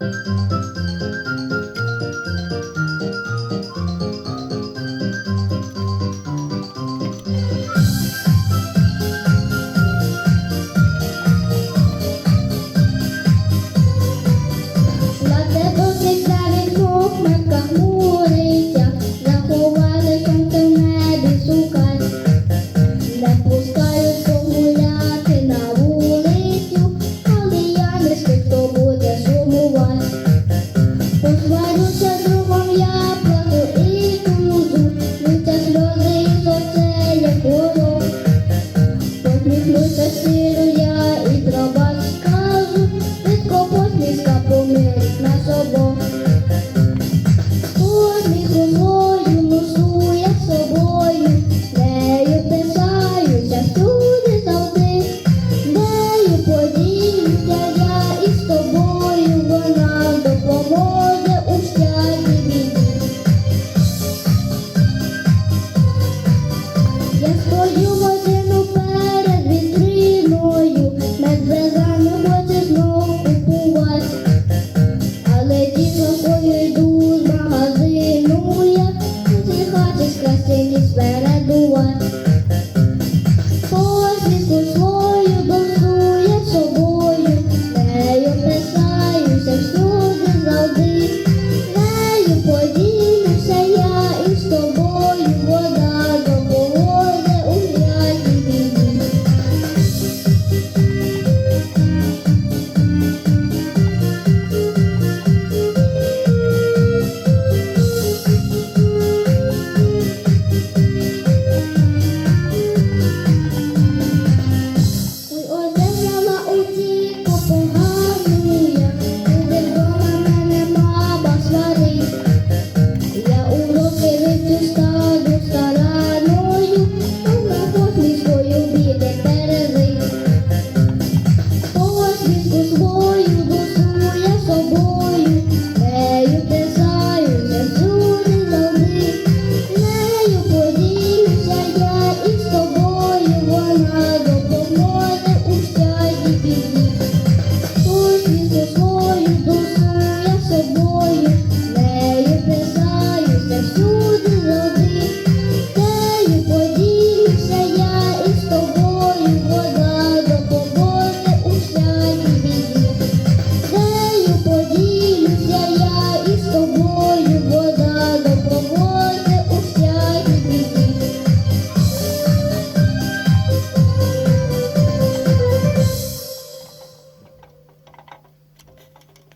Música та сиру я і дроба скажу, від когось міська помилить нас обох. Кожний головою носує собою, нею писаюся всюди завжди, нею поділюся я і з тобою вона допоможе.